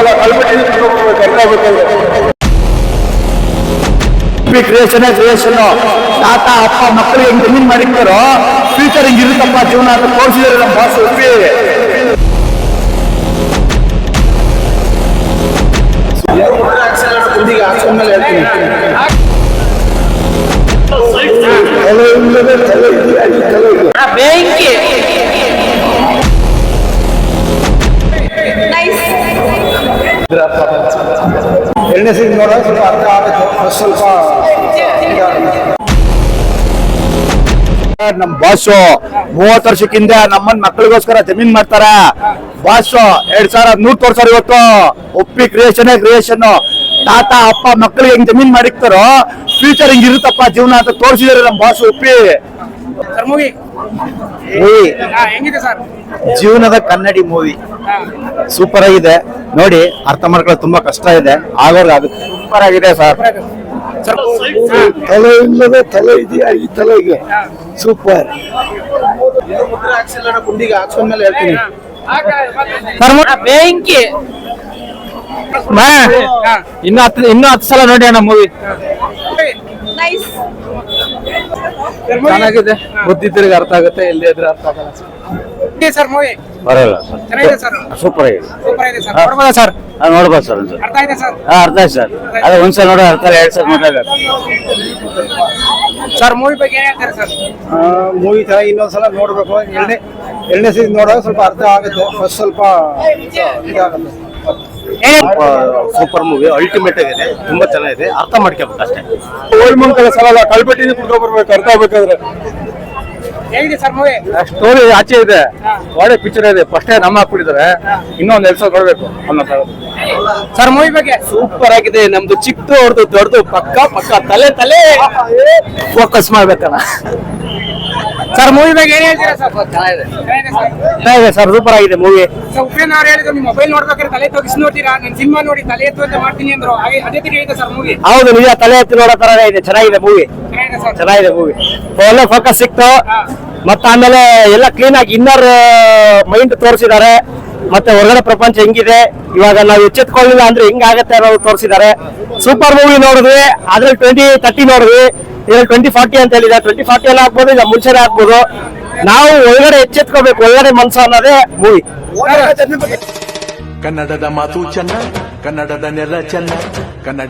ಸಾಲ ಕಲ್ಬಿಟ್ಟು creation creation ತಾತ ಅಪ್ಪ ಮಕ್ಕಳಿಗೆ ಹೆಂಗ್ ಜಮೀನ್ ಮಾಡಿರ್ತಾರೋ ಫ್ಯೂಚರ್ ಹಿಂಗ್ ಇರುತ್ತಪ್ಪ ಜೀವನ ಅಂತ ತೋರಿಸಿದ್ರೆ ನಮ್ಮ ಬಾಸ್ ಒಪ್ಪಿ ಬೆಂಕಿ ಎರಡನೇ ಸೀನ್ ನೋಡೋದು ಸ್ವಲ್ಪ ಅರ್ಥ ಆಗುತ್ತೆ ಸ್ವಲ್ಪ ನಮ್ ಬಾಸು ಮೂವತ್ತು ವರ್ಷಕ್ಕಿಂತ ನಮ್ಮನ್ ಮಕ್ಕಳಿಗೋಸ್ಕರ ಜಮೀನ್ ಮಾಡ್ತಾರ. ಬಾಸು ಎರಡ್ ಸಾವಿರ ನೂರ್ ತೋರ್ಸಾರ ಇವತ್ತು ಒಪ್ಪಿ ಕ್ರಿಯೇಷನ್ ಕ್ರಿಯೇಷನ್ ತಾತ ಅಪ್ಪ ಮಕ್ಕಳಿಗೆ ಹೆಂಗ್ ಜಮೀನ್ ಮಾಡಿರ್ತಾರೋ ಫ್ಯೂಚರ್ ಹಿಂಗ್ ಇರುತ್ತಪ್ಪ ಜೀವನ ಅಂತ ತೋರಿಸಿದಾರೆ ನಮ್ ಬಾಸು ಒಪ್ಪಿ ಜೀವನದ ಕನ್ನಡಿ ಮೂವಿ ಸೂಪರ್ ಆಗಿದೆ. ನೋಡಿ ಅರ್ಥ ಮಾಡ್ಕೊಳ್ಳೋದು ತುಂಬಾ ಕಷ್ಟ ಇದೆ. ಆಗೋರ್ಗ ಅದು ಸೂಪರ್ ಆಗಿದೆ ಸರ್. ಸರ್ ತಲೆ ಇಲ್ಲದ ತಲೆ ಇದೆಯಾ? ಈ ತಲೆಗೆ? ಸೂಪರ್ ಗುಂಡಿಗೆ ಹಾಕ್ಸ್ಕೊಂಡ್ಮೇಲೆ ಹೇಳ್ತೀನಿ ಬೆಂಕಿ ಇನ್ನು ಹತ್ತು ಇನ್ನು ಹತ್ತು ಸಲ ನೋಡಿ ಅಣ್ಣ ಮೂವಿ ನೈಸ್ ಚೆನ್ನಾಗಿದೆ. ಬುದ್ಧಿದ್ರಿಗೆ ಅರ್ಥ ಆಗುತ್ತೆ ಇಲ್ಲದೆ ಇದ್ರೆ ಅರ್ಥ ಆಗಲ್ಲ. ಸರ್ ಮೂವಿ ಬರಲ್ಲ ಚೆನ್ನಾಗಿದೆ ಸರ್. ಸೂಪರ್ ಆಗಿದೆ. ಸೂಪರ್ ಇದೆ ಸರ್. ನೋಡ್ಬೋದಾ ಸರ್? ನೋಡ್ಬೋದು ಸರ್ ಒಂದ್ಸಲ. ಅರ್ಥ ಸರ್? ಹಾ ಅರ್ಥ ಆಯ್ತು ಸರ್. ಅದೇ ಒಂದ್ಸಲ ನೋಡೋ ಅರ್ಥ ಇಲ್ಲ ಎರಡ್ ಸಲ ನೋಡ್ಲೇಬೇಕು ಸರ್ ಮೂವಿ ಬಗ್ಗೆ ಏನ್ ಹೇಳ್ತಾರೆ ಸರ್? ಮೂವಿ ಇನ್ನೊಂದ್ಸಲ ನೋಡ್ಬೇಕು. ಎರಡನೇ ಎರಡನೇ ಸೀಸನ್ ಸ್ವಲ್ಪ ಅರ್ಥ ಆಗುತ್ತೆ. ಫಸ್ಟ್ ಸ್ವಲ್ಪ ಇದಾಗುತ್ತೆ. ಸೂಪರ್ ಮೂವಿ ಅಲ್ಟಿಮೇಟ್ ಆಗಿದೆ. ತುಂಬಾ ಚೆನ್ನಾಗಿದೆ. ಅರ್ಥ ಮಾಡ್ಕೋಬೇಕು ಅಷ್ಟೇ. ಓಲ್ಡ್ ಮಂಕಲ ಸಲ ಕಲ್ಪಟ್ಟಿನ ಕುಡ್ಕೊಂಡ್ ಬರ್ಬೇಕು ಅರ್ಥ ಆಗ್ಬೇಕಾದ್ರೆ. ಸ್ಟೋರಿ ಆಚೆ ಇದೆ. ಒಳ್ಳೆ ಪಿಕ್ಚರ್ ಇದೆ. ಫಸ್ಟ್ ನಮ್ಮ ಹಾಕ್ಬಿಟ್ಟಿದ್ದಾರೆ. ಇನ್ನೊಂದು ಎರಡ್ ಸಾವಿರ ನೋಡ್ಬೇಕು. ಅನ್ನೋ ಸರ್ ಮೂವಿ ಬಗ್ಗೆ? ಸೂಪರ್ ಆಗಿದೆ. ನಮ್ದು ಚಿಕ್ಕದು ಹೊಡೆದು ದೊಡ್ಡದು ಪಕ್ಕ ಪಕ್ಕ ತಲೆ ತಲೆ. ಫೋಕಸ್ ಮಾಡ್ಬೇಕಲ್ಲ. ಸರ್ ಮೂವಿ ಬಗ್ಗೆ ಏನ್ ಹೇಳ್ತೀರಾ ಸರ್? ಚೆನ್ನಾಗಿದೆ. ಸರ್. ಚೆನ್ನಾಗಿದೆ ಸರ್. ಸೂಪರ್ ಆಗಿದೆ ಮೂವಿ ಸರ್ ಉಪೇಂದ್ರ ಅವ್ರು ಹೇಳಿದ್ರು ನೀವು ಮೊಬೈಲ್ ನೋಡ್ಬೇಕಾದ್ರೆ ತಲೆ ತಗ್ಸಿ ನೋಡ್ತೀರಾ? ನಾನು ಸಿನಿಮಾ ನೋಡಿ ತಲೆ ಎತ್ತು ಅಂತ ಮಾಡ್ತೀನಿ ಅಂದ್ರು. ಹಾಗೆ ಅದೇ ಸರ್ ಮೂವಿ ಹೌದು ನಿಜ. ತಲೆ ಎತ್ತಿ ನೋಡೋ ತರ ಇದೆ. ಚೆನ್ನಾಗಿದೆ ಮೂವಿ ಚೆನ್ನಾಗಿದೆ ಮೂವಿ ಒಳ್ಳೆ ಫೋಕಸ್ ಸಿಕ್ತು. ಮತ್ತೆ ಆಮೇಲೆ ಎಲ್ಲ ಕ್ಲೀನ್ ಆಗಿ ಇನ್ನರ್ ಮೈಂಡ್ ತೋರಿಸಿದ್ದಾರೆ. ಮತ್ತೆ ಹೊರಗಡೆ ಪ್ರಪಂಚ ಹೆಂಗಿದೆ? ಇವಾಗ ನಾವು ಎಚ್ಚೆತ್ಕೊಳ್ಳಿಲ್ಲ ಅಂದ್ರೆ ಹೆಂಗಾಗತ್ತೆ ಅನ್ನೋದು ತೋರಿಸಿದ್ದಾರೆ. ಸೂಪರ್ ಮೂವಿ ನೋಡಿದ್ವಿ. ಅದ್ರಲ್ಲಿ ಟ್ವೆಂಟಿ ತರ್ಟಿ ನೋಡಿದ್ವಿ. ಇದ್ರಲ್ಲಿ ಟ್ವೆಂಟಿ ಫಾರ್ಟಿ ಅಂತ ಹೇಳಿದೆ. ಟ್ವೆಂಟಿ ಫಾರ್ಟಿ ಎಲ್ಲ ಆಗ್ಬೋದು ಇಲ್ಲ ಮುಂಚೆನೆ ಆಗ್ಬೋದು. ನಾವು ಒಳಗಡೆ ಎಚ್ಚೆತ್ಕೋಬೇಕು, ಒಳಗಡೆ ಮನ್ಸು ಅನ್ನೋದೇ ಮೂವಿ ಕನ್ನಡದ ಮಾತು ಚೆನ್ನ, ಕನ್ನಡದ ನೆಲ ಚೆನ್ನ, ಕನ್ನಡ